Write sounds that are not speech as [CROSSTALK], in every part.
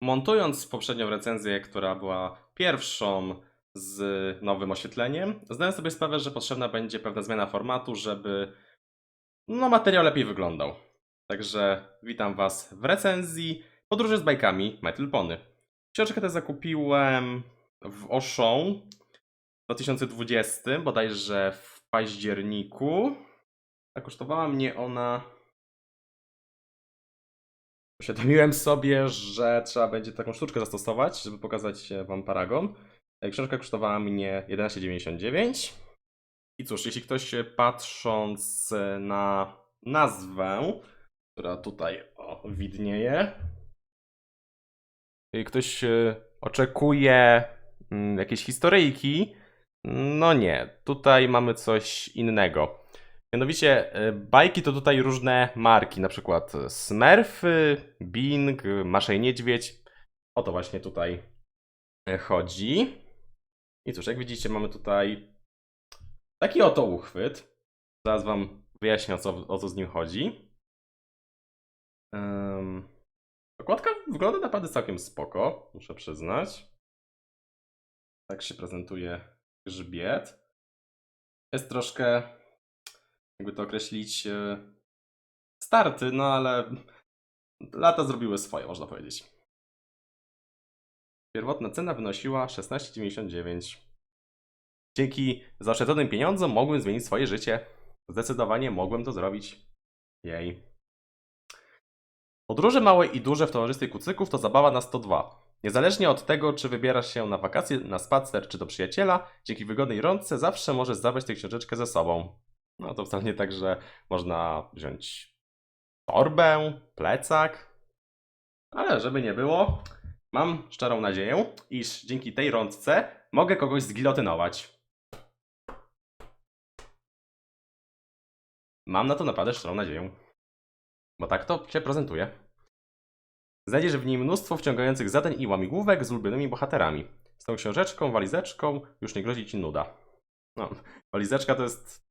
montując poprzednią recenzję, która była pierwszą z nowym oświetleniem, zdałem sobie sprawę, że potrzebna będzie pewna zmiana formatu, żeby no, materiał lepiej wyglądał. Także witam Was w recenzji Podróże z bajkami Little Pony. Książkę tę zakupiłem w Auchan w 2020, bodajże w październiku. A kosztowała mnie ona. Uświadomiłem sobie, że trzeba będzie taką sztuczkę zastosować, żeby pokazać Wam paragon. E, Książka kosztowała mnie 11,99. I cóż, jeśli ktoś e, patrząc e, na nazwę, która tutaj o, widnieje, ktoś oczekuje mm, jakiejś historyjki, no nie, tutaj mamy coś innego. Mianowicie e, bajki to tutaj różne marki, na przykład Smurfy, Bing, Masza i Niedźwiedź. O to właśnie tutaj e, chodzi. I cóż, jak widzicie mamy tutaj taki oto uchwyt. Zaraz wam wyjaśnię o co, o co z nim chodzi. Um, okładka wygląda naprawdę całkiem spoko, muszę przyznać. Tak się prezentuje grzbiet. Jest troszkę, jakby to określić, e, starty, no ale lata zrobiły swoje, można powiedzieć. Pierwotna cena wynosiła 16,99. Dzięki zaoszczędzonym pieniądzom mogłem zmienić swoje życie. Zdecydowanie mogłem to zrobić. Jej. Podróże małe i duże w towarzystwie kucyków to zabawa na 102. Niezależnie od tego, czy wybierasz się na wakacje, na spacer, czy do przyjaciela, dzięki wygodnej rączce zawsze możesz zabrać tę książeczkę ze sobą. No to wcale nie tak, że można wziąć torbę, plecak. Ale żeby nie było, mam szczerą nadzieję, iż dzięki tej rączce mogę kogoś zgilotynować. Mam na to naprawdę szczerą nadzieję. Bo tak to się prezentuje. Znajdziesz w niej mnóstwo wciągających zadań i łamigłówek z ulubionymi bohaterami. Z tą książeczką, walizeczką już nie grozi ci nuda. No, walizeczka to jest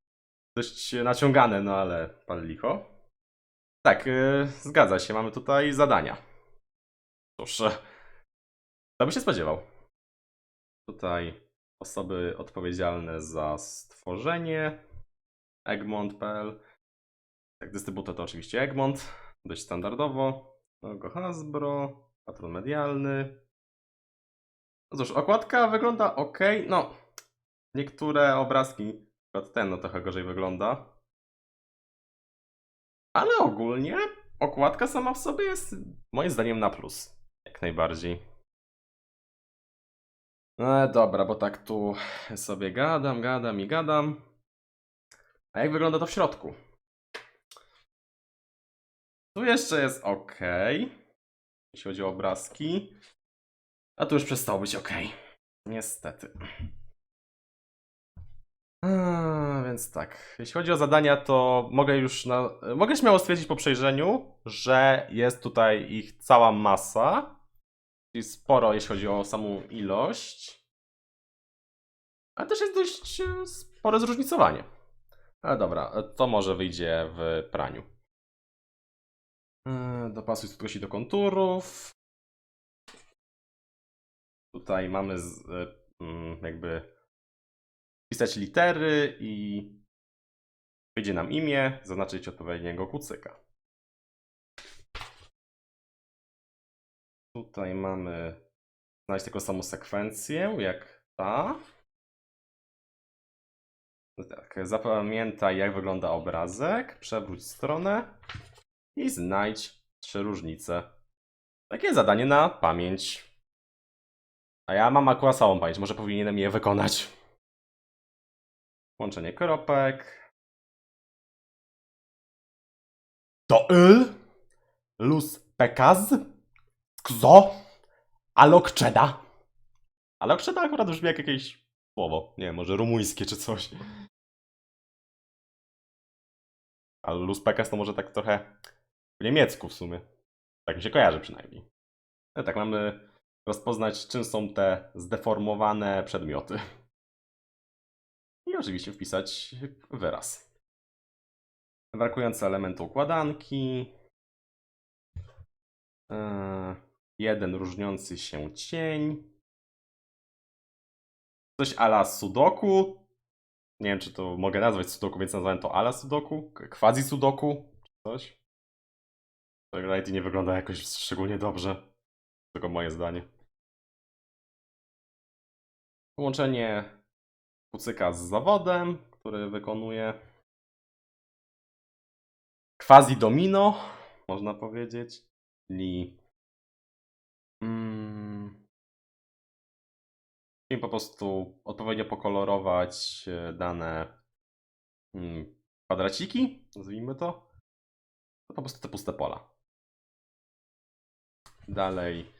dość naciągane, no ale pal licho. Tak, yy, zgadza się, mamy tutaj zadania. Cóż, e, kto by się spodziewał? Tutaj osoby odpowiedzialne za stworzenie Egmont.pl tak, dystrybutor to oczywiście Egmont, dość standardowo. Logo Hasbro, patron medialny. No cóż, okładka wygląda ok. No, niektóre obrazki, ten, no trochę gorzej wygląda. Ale ogólnie okładka sama w sobie jest moim zdaniem na plus. Jak najbardziej. No dobra, bo tak tu sobie gadam, gadam i gadam. A jak wygląda to w środku? Tu jeszcze jest ok. Jeśli chodzi o obrazki. A tu już przestało być ok. Niestety. Więc tak. Jeśli chodzi o zadania, to mogę już na... mogę śmiało stwierdzić po przejrzeniu, że jest tutaj ich cała masa. Czyli sporo, jeśli chodzi o samą ilość. Ale też jest dość e, spore zróżnicowanie. Ale dobra, to może wyjdzie w praniu. Yy, Dopasuj skutkości do konturów. Tutaj mamy z, y, mm, jakby pisać litery i wyjdzie nam imię, zaznaczyć odpowiedniego kucyka. Tutaj mamy znaleźć taką samą sekwencję jak ta. No Tak, zapamiętaj jak wygląda obrazek, przewróć stronę i znajdź trzy różnice. Takie zadanie na pamięć. A ja mam akurat całą pamięć, może powinienem je wykonać. Łączenie kropek. To y, luz pekaz, kzo, alokczeda. Alokczeda akurat brzmi jak jakieś słowo, nie wiem, może rumuńskie czy coś. Ale luz pekaz to może tak trochę w niemiecku w sumie. Tak mi się kojarzy przynajmniej. No tak, mamy rozpoznać, czym są te zdeformowane przedmioty. I oczywiście wpisać wyraz. Brakujące elementy układanki. Eee, jeden różniący się cień. Coś ala sudoku. Nie wiem, czy to mogę nazwać sudoku, więc nazwałem to ala sudoku. Quasi sudoku, czy coś. Lighty nie wygląda jakoś szczególnie dobrze. Tylko moje zdanie. Połączenie kucyka z zawodem, który wykonuje quasi domino, można powiedzieć, czyli mm, po prostu odpowiednio pokolorować e, dane mm, kwadraciki, nazwijmy to, to po prostu te puste pola. Dalej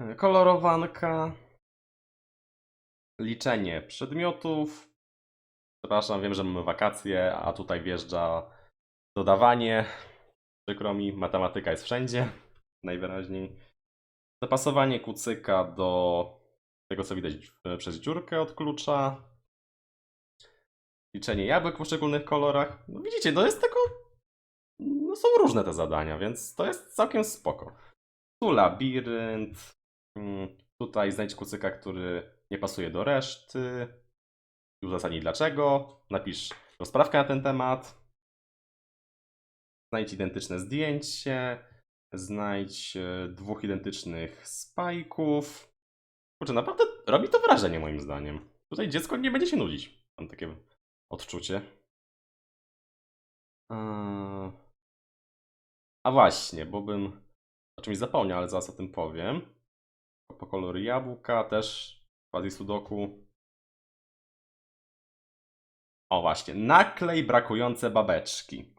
e, kolorowanka, liczenie przedmiotów. Przepraszam, wiem, że mamy wakacje, a tutaj wjeżdża dodawanie. Przykro mi, matematyka jest wszędzie, [LAUGHS] najwyraźniej. Dopasowanie kucyka do tego, co widać przez dziurkę od klucza. Liczenie jabłek w poszczególnych kolorach. No widzicie, to jest tylko... No są różne te zadania, więc to jest całkiem spoko. Tu labirynt. Mm, Tutaj znajdź kucyka, który nie pasuje do reszty. I uzasadnij dlaczego. Napisz rozprawkę na ten temat. Znajdź identyczne zdjęcie. Znajdź e, dwóch identycznych spajków. Kurczę, naprawdę robi to wrażenie moim zdaniem. Tutaj dziecko nie będzie się nudzić. Mam takie odczucie. A właśnie, bo bym o czymś zapomniał, ale zaraz o tym powiem. Po kolory jabłka też quasi sudoku. O właśnie, naklej brakujące babeczki.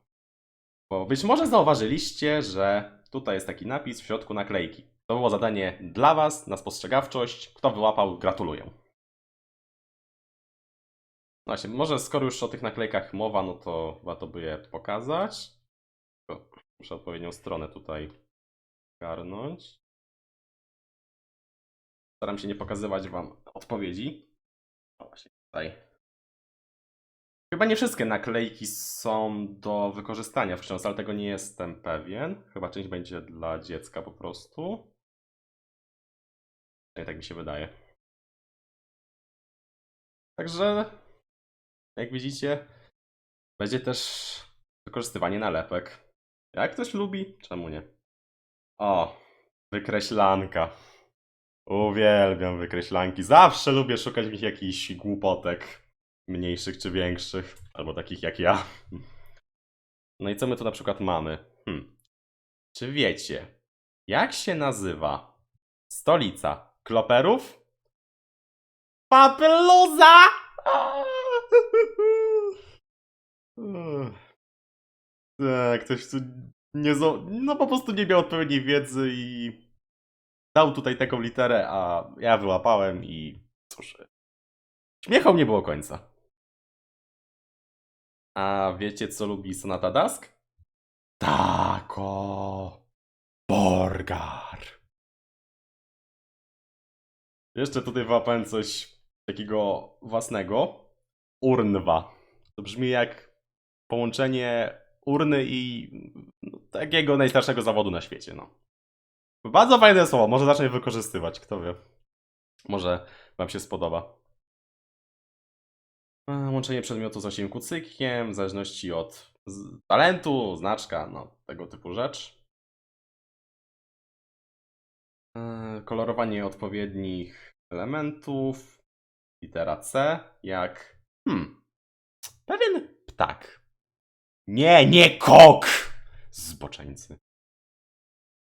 Bo być może zauważyliście, że tutaj jest taki napis w środku naklejki. To było zadanie dla Was na spostrzegawczość. Kto wyłapał, gratuluję. Właśnie, może skoro już o tych naklejkach mowa, no to warto by je pokazać. Muszę odpowiednią stronę tutaj garnąć. Staram się nie pokazywać Wam odpowiedzi. O właśnie tutaj. Chyba nie wszystkie naklejki są do wykorzystania w książce, ale tego nie jestem pewien. Chyba część będzie dla dziecka po prostu. Nie, tak mi się wydaje. Także, jak widzicie, będzie też wykorzystywanie nalepek. Jak ktoś lubi, czemu nie? O, wykreślanka. Uwielbiam wykreślanki. Zawsze lubię szukać w nich jakichś głupotek. Mniejszych czy większych. Albo takich jak ja. No i co my tu na przykład mamy? Hmm. Czy wiecie, jak się nazywa stolica kloperów? Papeluza! [LAUGHS] Tak, ktoś tu nie... No po prostu nie miał odpowiedniej wiedzy i dał tutaj taką literę, a ja wyłapałem i cóż, śmiechom nie było końca. A wiecie, co lubi Sonata Dusk? Tako! Borgar! Jeszcze tutaj wyłapałem coś takiego własnego. Urnwa. To brzmi jak połączenie urny i no, takiego najstarszego zawodu na świecie, no. Bardzo fajne słowo, może zacznę je wykorzystywać, kto wie. Może wam się spodoba. Łączenie przedmiotu z osiem kucykiem, w zależności od talentu, znaczka, no, tego typu rzecz. E, Kolorowanie odpowiednich elementów. Litera C, jak hmm, pewien ptak. Nie, nie kok! Zboczeńcy.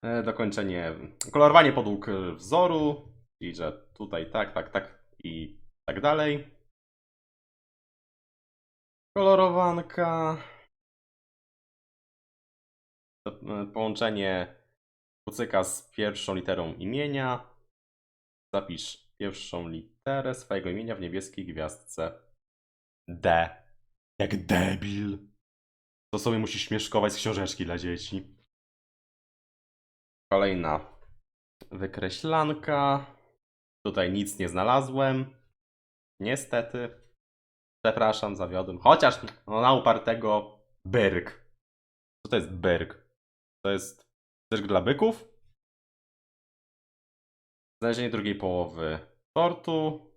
E, Dokończenie, kolorowanie podłóg e, wzoru, czyli że tutaj tak, tak, tak i tak dalej. Kolorowanka. E, Połączenie kucyka z pierwszą literą imienia. Zapisz pierwszą literę swojego imienia w niebieskiej gwiazdce. D. Jak debil. To sobie musisz śmieszkować z książeczki dla dzieci. Kolejna wykreślanka. Tutaj nic nie znalazłem. Niestety. Przepraszam, zawiodłem. Chociaż no, na upartego byrk. Co to jest byrk? To jest cyrk dla byków? Znalezienie drugiej połowy tortu.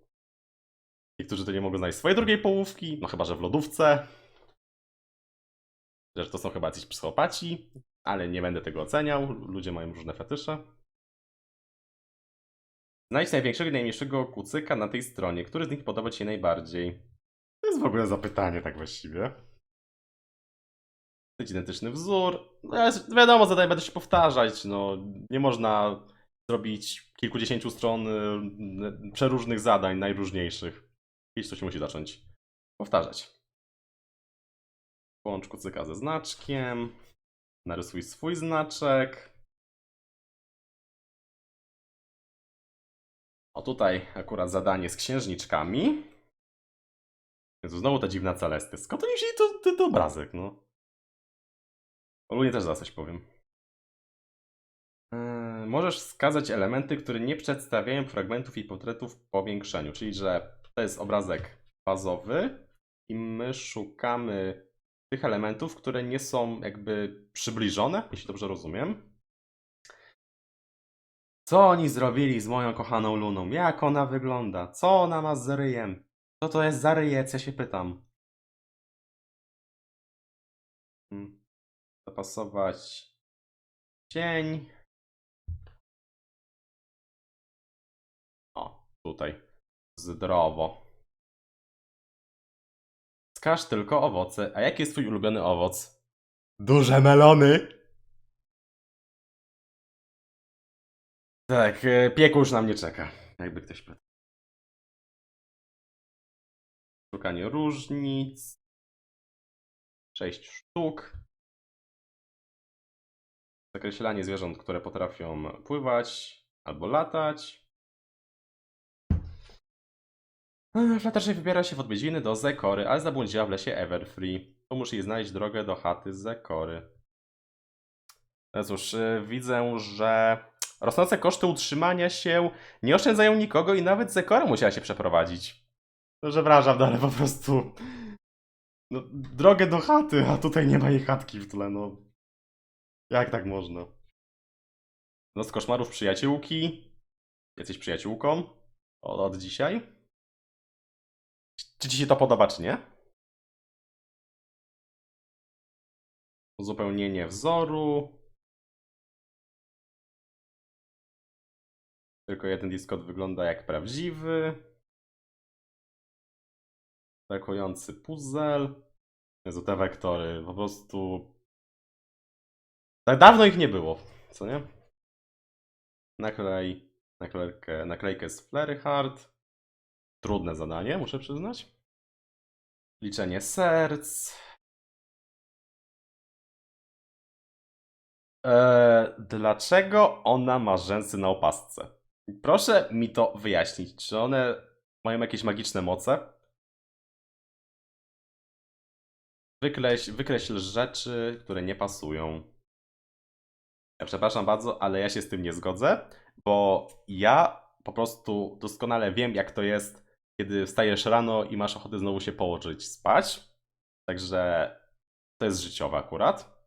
Niektórzy to nie mogą znaleźć swojej drugiej połówki, no chyba, że w lodówce. Że to są chyba jacyś psychopaci, ale nie będę tego oceniał. Ludzie mają różne fetysze. Znajdź największego i najmniejszego kucyka na tej stronie. Który z nich podoba Ci się najbardziej? To jest w ogóle zapytanie, tak właściwie. To identyczny wzór. No, wiadomo, zadań będę się powtarzać. No, nie można zrobić kilkudziesięciu stron y, przeróżnych zadań, najróżniejszych. Kiedyś to się musi zacząć powtarzać. Połącz kucyka ze znaczkiem. Narysuj swój znaczek. O tutaj akurat zadanie z księżniczkami. Jezu, znowu ta dziwna Celesty. Skąd oni wzięli to, to, to obrazek, no? Ogólnie też zaraz coś powiem. Eee, możesz wskazać elementy, które nie przedstawiają fragmentów i portretów w powiększeniu, czyli że to jest obrazek bazowy i my szukamy tych elementów, które nie są jakby przybliżone, jeśli dobrze rozumiem. Co oni zrobili z moją kochaną Luną? Jak ona wygląda? Co ona ma z ryjem? Co to jest za ryjec? Ja się pytam. Hmm. Zapasować cień. O, tutaj. Zdrowo. Wskaż tylko owoce. A jaki jest twój ulubiony owoc? Duże melony! Tak, e, piekło już na mnie czeka. Jakby ktoś pytał. Szukanie różnic. Sześć sztuk. Zakreślanie zwierząt, które potrafią pływać albo latać. Fluttershy wybiera się w odwiedziny do Zekory, ale zabłądziła w lesie Everfree. Pomóż jej znaleźć drogę do chaty Zekory. No cóż, e, widzę, że rosnące koszty utrzymania się nie oszczędzają nikogo i nawet Zekora musiała się przeprowadzić. No, że wrażam, no ale po prostu... No, drogę do chaty, a tutaj nie ma jej chatki w tle, no. Jak tak można? No z koszmarów przyjaciółki. Jesteś przyjaciółką od, od dzisiaj. Czy ci się to podoba, czy nie? Uzupełnienie wzoru. Tylko jeden Discord wygląda jak prawdziwy. Brakujący puzzle. Jezu, te wektory, po prostu... Tak dawno ich nie było, co nie? Naklej, naklejkę, naklejkę z Flery Hard. Trudne zadanie, muszę przyznać. Liczenie serc. Eee, dlaczego ona ma rzęsy na opasce? Proszę mi to wyjaśnić. Czy one mają jakieś magiczne moce? Wykreśl, wykreśl rzeczy, które nie pasują. Ja przepraszam bardzo, ale ja się z tym nie zgodzę, bo ja po prostu doskonale wiem, jak to jest, kiedy wstajesz rano i masz ochotę znowu się położyć spać. Także to jest życiowe akurat.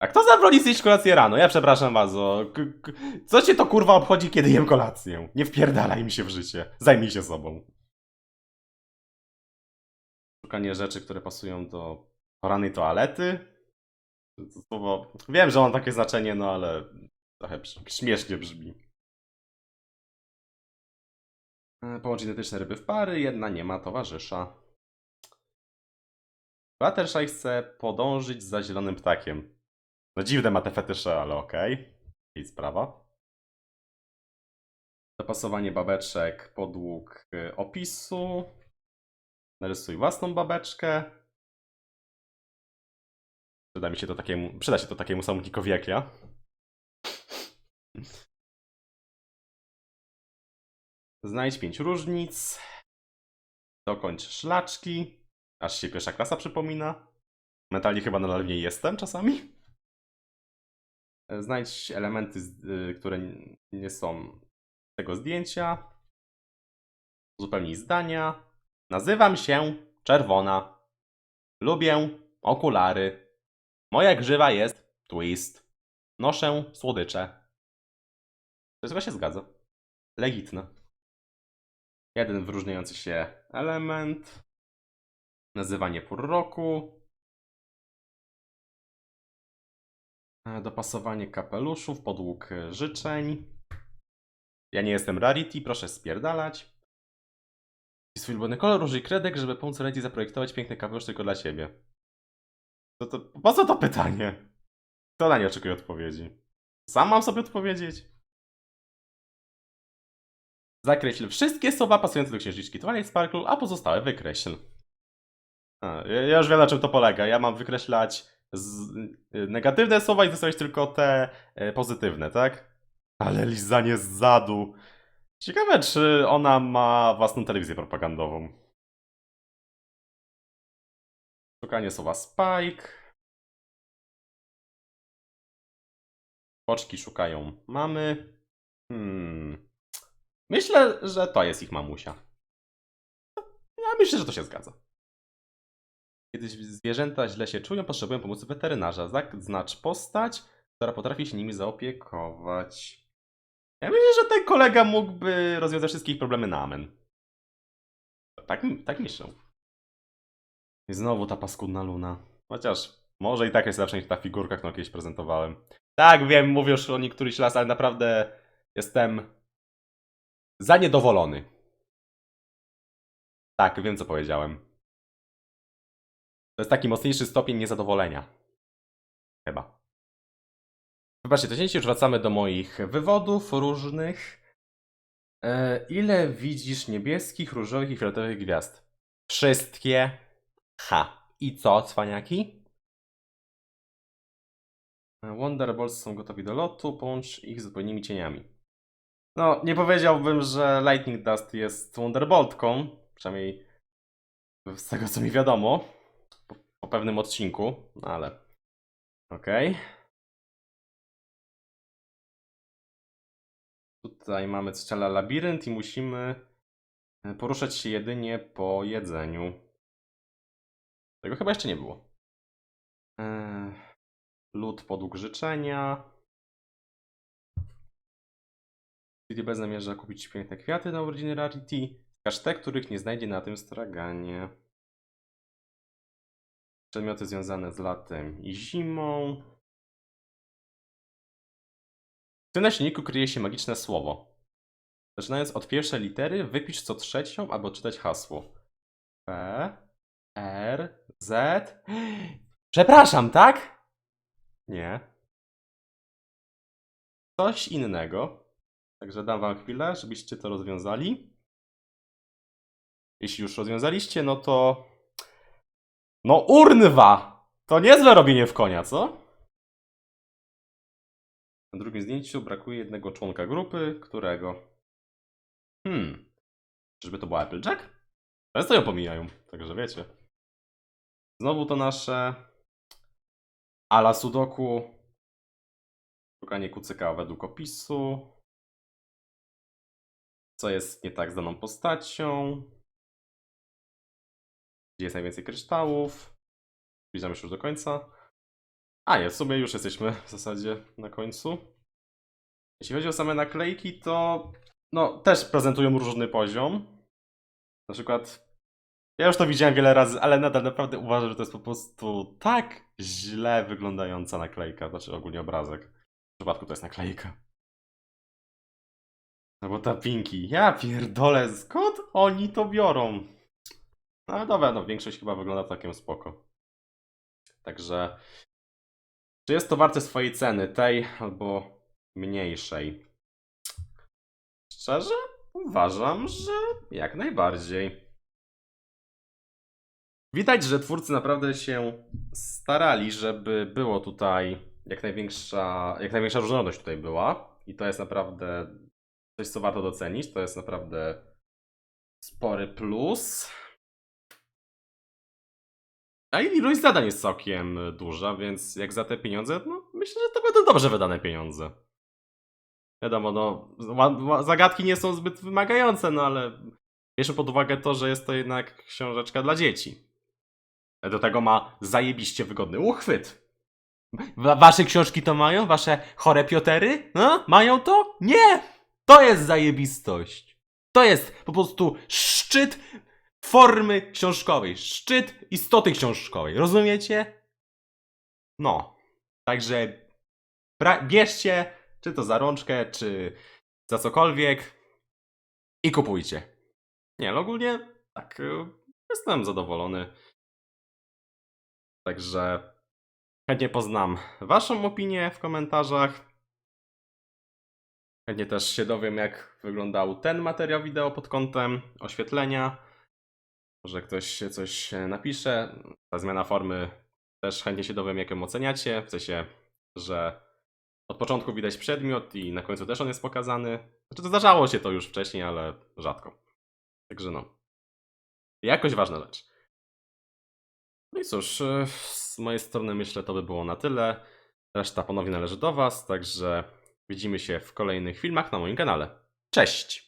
A kto zabroni zjeść kolację rano? Ja przepraszam. K- k- co cię to kurwa obchodzi, kiedy jem kolację? Nie wpierdalaj mi się w życie. Zajmij się sobą. Szukanie rzeczy, które pasują do porannej toalety. To Słowo... Wiem, że mam takie znaczenie, no ale trochę śmiesznie brzmi. E, Połącz identyczne ryby w pary, jedna nie ma towarzysza. Fluttershy chce podążyć za zielonym ptakiem. No dziwne ma te fetysze, ale okej. Jej sprawa. Dopasowanie babeczek podług y, opisu. Narysuj własną babeczkę. Przyda mi się to takiemu, przyda się to takiemu samotnikowi jak ja. Znajdź pięć różnic. Dokończ szlaczki. Aż się pierwsza klasa przypomina. Mentalnie chyba nadal w niej jestem czasami. Znajdź elementy, y, które nie są z tego zdjęcia. Uzupełnij zdania. Nazywam się Czerwona. Lubię okulary. Moja grzywa jest twist. Noszę słodycze. Wszystko się zgadza. Legitne. Jeden wyróżniający się element. Nazywanie pór roku. E, Dopasowanie kapeluszów, podług życzeń. Ja nie jestem Rarity, proszę spierdalać. I swój ulubiony kolor, użyj kredek, żeby pomóc Rarity zaprojektować piękny kapelusz tylko dla siebie. To, to, po co to pytanie? Kto na nie oczekuje odpowiedzi? Sam mam sobie odpowiedzieć? Zakreśl wszystkie słowa pasujące do księżniczki Twilight Sparkle, a pozostałe wykreśl. A, ja już wiem na czym to polega. Ja mam wykreślać y, negatywne słowa i zostawiać tylko te y, pozytywne, tak? Ale lizanie zadu. Ciekawe, czy ona ma własną telewizję propagandową. Szukanie słowa Spike. Poczki szukają mamy. Hmm. Myślę, że to jest ich mamusia. Ja myślę, że to się zgadza. Kiedy zwierzęta źle się czują, potrzebują pomocy weterynarza. Zaznacz postać, która potrafi się nimi zaopiekować. Ja myślę, że ten kolega mógłby rozwiązać wszystkie ich problemy na amen. Tak, tak myślę. I znowu ta paskudna luna. Chociaż może i tak jest niż ta figurka, którą kiedyś prezentowałem. Tak, wiem, mówię już o niej któryś raz, ale naprawdę jestem zaniedowolony. Tak, wiem co powiedziałem. To jest taki mocniejszy stopień niezadowolenia. Chyba. Wybaczcie, to dzisiaj już wracamy do moich wywodów różnych. E, ile widzisz niebieskich, różowych i fioletowych gwiazd? Wszystkie. Ha. I co, cwaniaki? Wonderbolts są gotowi do lotu, połącz ich z odpowiednimi cieniami. No, nie powiedziałbym, że Lightning Dust jest Wonderboltką, przynajmniej z tego co mi wiadomo, po, po pewnym odcinku, no ale okej. Tutaj mamy strzela labirynt i musimy e, poruszać się jedynie po jedzeniu. Tego chyba jeszcze nie było. Eee, lód podług życzenia. CDB zamierza kupić piękne kwiaty na urodziny Rarity. Wskaż te, których nie znajdzie na tym straganie. Przedmioty związane z latem i zimą. W tym nasilniku kryje się magiczne słowo. Zaczynając od pierwszej litery, wypisz co trzecią, aby odczytać hasło. P, R, Z. [GASPS] Przepraszam, tak? Nie. Coś innego. Także dam wam chwilę, żebyście to rozwiązali. Jeśli już rozwiązaliście, no to. No, urnwa! To niezłe robienie w konia, co? Na drugim zdjęciu brakuje jednego członka grupy, którego. Hmm. Czyżby to była Applejack? Często ją pomijają, także wiecie. Znowu to nasze. Ala Sudoku. Szukanie kucyka według opisu. Co jest nie tak z daną postacią? Gdzie jest najwięcej kryształów? Zbliżamy się już do końca. A, jest, w sumie już jesteśmy w zasadzie na końcu. Jeśli chodzi o same naklejki, to no, też prezentują różny poziom. Na przykład, ja już to widziałem wiele razy, ale nadal naprawdę uważam, że to jest po prostu tak źle wyglądająca naklejka, znaczy ogólnie obrazek. W przypadku to jest naklejka. No bo ta Pinki, ja pierdolę, skąd oni to biorą? No ale dobra, no większość chyba wygląda całkiem spoko. Także, czy jest to warte swojej ceny, tej albo mniejszej? Szczerze, uważam, że jak najbardziej. Widać, że twórcy naprawdę się starali, żeby było tutaj jak największa, jak największa różnorodność tutaj była. I to jest naprawdę coś, co warto docenić. To jest naprawdę spory plus. A ilość zadań jest całkiem duża, więc jak za te pieniądze, no myślę, że to będą dobrze wydane pieniądze. Wiadomo, no, zagadki nie są zbyt wymagające, no ale bierzmy pod uwagę to, że jest to jednak książeczka dla dzieci. Do tego ma zajebiście wygodny uchwyt. Wa- Wasze książki to mają? Wasze chore piotery? No? Mają to? Nie! To jest zajebistość. To jest po prostu szczyt formy książkowej, szczyt istoty książkowej. Rozumiecie? No. Także bierzcie, czy to za rączkę, czy za cokolwiek i kupujcie. Nie, ale ogólnie tak, y, jestem zadowolony. Także chętnie poznam Waszą opinię w komentarzach. Chętnie też się dowiem, jak wyglądał ten materiał wideo pod kątem oświetlenia. Może ktoś coś napisze. Ta zmiana formy też chętnie się dowiem, jak ją oceniacie. W sensie, że od początku widać przedmiot i na końcu też on jest pokazany. Znaczy, to zdarzało się to już wcześniej, ale rzadko. Także no. Jakoś ważna rzecz. No i cóż, y, z mojej strony myślę, to by było na tyle. Reszta ponownie należy do Was, także widzimy się w kolejnych filmach na moim kanale. Cześć!